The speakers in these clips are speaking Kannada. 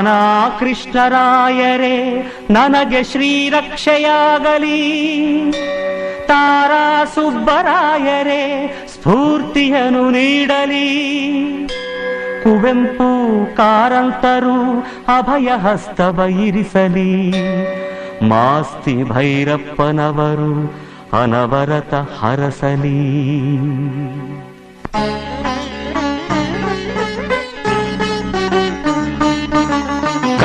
ನಾನಾ ಕೃಷ್ಣರಾಯರೇ ನನಗೆ ಶ್ರೀರಕ್ಷೆಯಾಗಲಿ. ತಾರಾ ಸುಬ್ಬರಾಯರೇ ಸ್ಫೂರ್ತಿಯನ್ನು ನೀಡಲಿ. ಕುವೆಂಪು ಕಾರಂತರು ಅಭಯ ಹಸ್ತವ ಇರಿಸಲಿ ಮಾಸ್ತಿ ಭೈರಪ್ಪನವರು ಅನವರತ ಹರಸಲಿ.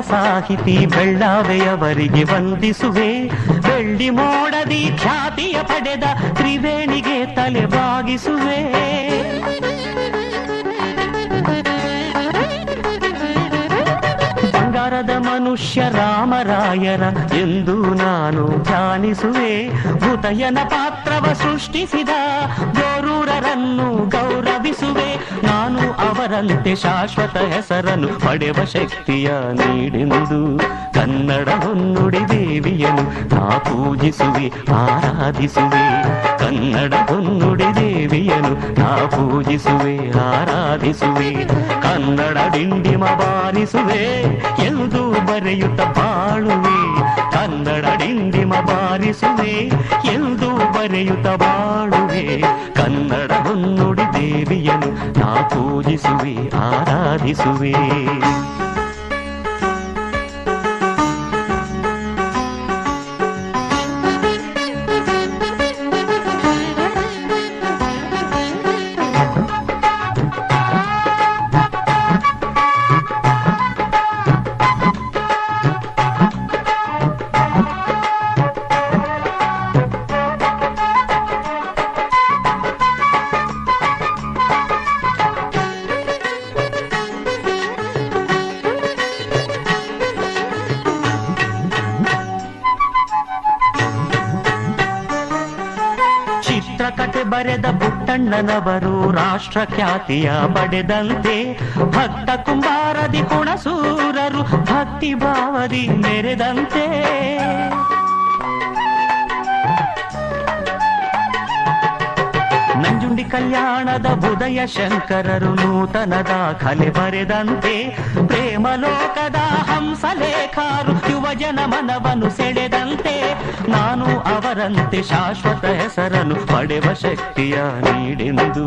ಸಾಹಿತಿ ಬೆಳ್ಳಾವೆಯವರಿಗೆ ವಂದಿಸುವೆ. ಬೆಳ್ಳಿ ಮೋಡದಿ ಖ್ಯಾತಿಯ ಪಡೆದ ತ್ರಿವೇಣಿಗೆ ತಲೆ ಬಾಗಿಸುವೆ. ಬಂಗಾರದ ಮನುಷ್ಯ ರಾಮರಾಯರ ಎಂದು ನಾನು ಧ್ಯಾನಿಸುವೆ. ಭೂತಯನ ಪಾತ್ರವ ಸೃಷ್ಟಿಸಿದ ಗೋರೂರರನ್ನು ಗೌರವಿಸುವೆ. ನಾನು ಅವರಂತೆ ಶಾಶ್ವತ ಹೆಸರನ್ನು ಪಡೆವ ಶಕ್ತಿಯ ನೀಡೆಂದು ಕನ್ನಡ ಹೊನ್ನುಡಿ ದೇವಿಯನು ನಾ ಪೂಜಿಸುವೆ ಆರಾಧಿಸುವೆ ಕನ್ನಡ ಹೊನ್ನುಡಿ ದೇವಿಯನು ನಾ ಪೂಜಿಸುವೆ ಆರಾಧಿಸುವೆ ಕನ್ನಡ ಡಿಂಡಿಮ ಬಾರಿಸುವೆ ಎಂದು ಬರೆಯುತ್ತ ಬಾಳುವೆ ಕನ್ನಡ ಡಿಂಡಿಮ ಬಾರಿಸುವೆ ಎಂದು ಬರೆಯುತ್ತ ಬಾಳುವೆ ಕನ್ನಡ ಹೊನ್ನುಡಿ ದೇವಿಯನು ನಾ ಪೂಜಿಸುವೆ ಆರಾಧಿಸುವೆ ಬರೆದ ಪುಟ್ಟಣ್ಣನವರು ರಾಷ್ಟ್ರ ಖ್ಯಾತಿಯ ಪಡೆದಂತೆ ಭಕ್ತ ಕುಂಬಾರದಿ ಕುಣಸೂರರು ಭಕ್ತಿ ಭಾವದಿ ಮೆರೆದಂತೆ ಕಲ್ಯಾಣದ ಹೃದಯ ಶಂಕರರು ನೂತನದ ಕಲೆ ಬರೆದಂತೆ ಪ್ರೇಮಲೋಕದ ಹಂಸಲೇಖಾರು ಯುವಜನ ಮನವನ್ನು ಸೆಳೆದಂತೆ ನಾನು ಅವರಂತೆ ಶಾಶ್ವತ ಹೆಸರನ್ನು ಪಡೆವ ಶಕ್ತಿಯ ನೀಡೆಂದು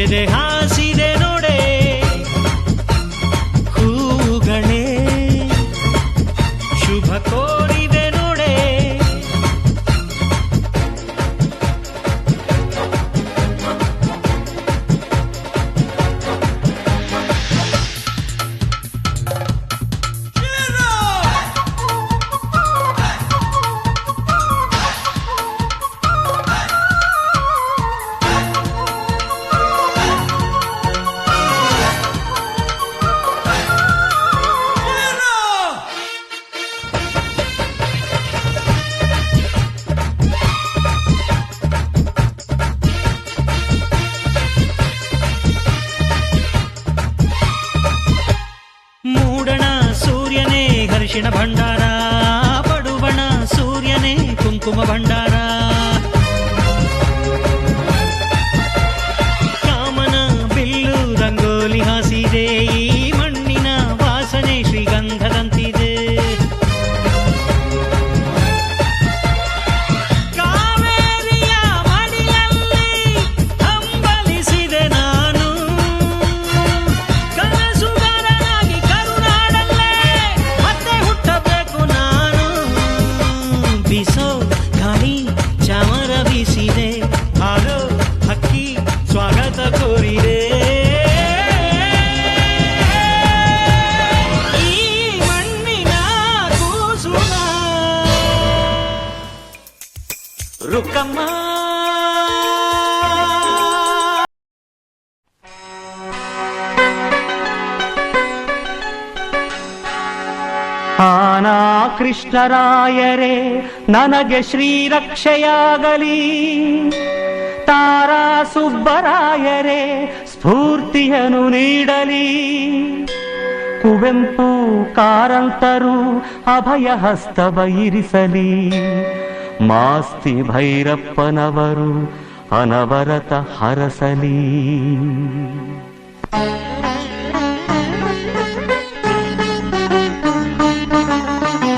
तेरे हासी ಕುಂಕುಮ ಭಂಡಾರ ರುಕ್ಕಮ್ಮ ಆನಾ ಕೃಷ್ಣರಾಯರೇ ನನಗೆ ಶ್ರೀರಕ್ಷೆಯಾಗಲಿ. ತಾರಾ ಸುಬ್ಬರಾಯರೇ ಸ್ಫೂರ್ತಿಯನ್ನು ನೀಡಲಿ. ಕುವೆಂಪು ಕಾರಂತರು ಅಭಯ ಹಸ್ತವ ಇರಿಸಲಿ ಮಾಸ್ತಿ ಭೈರಪ್ಪನವರು ಅನವರತ ಹರಸಲಿ.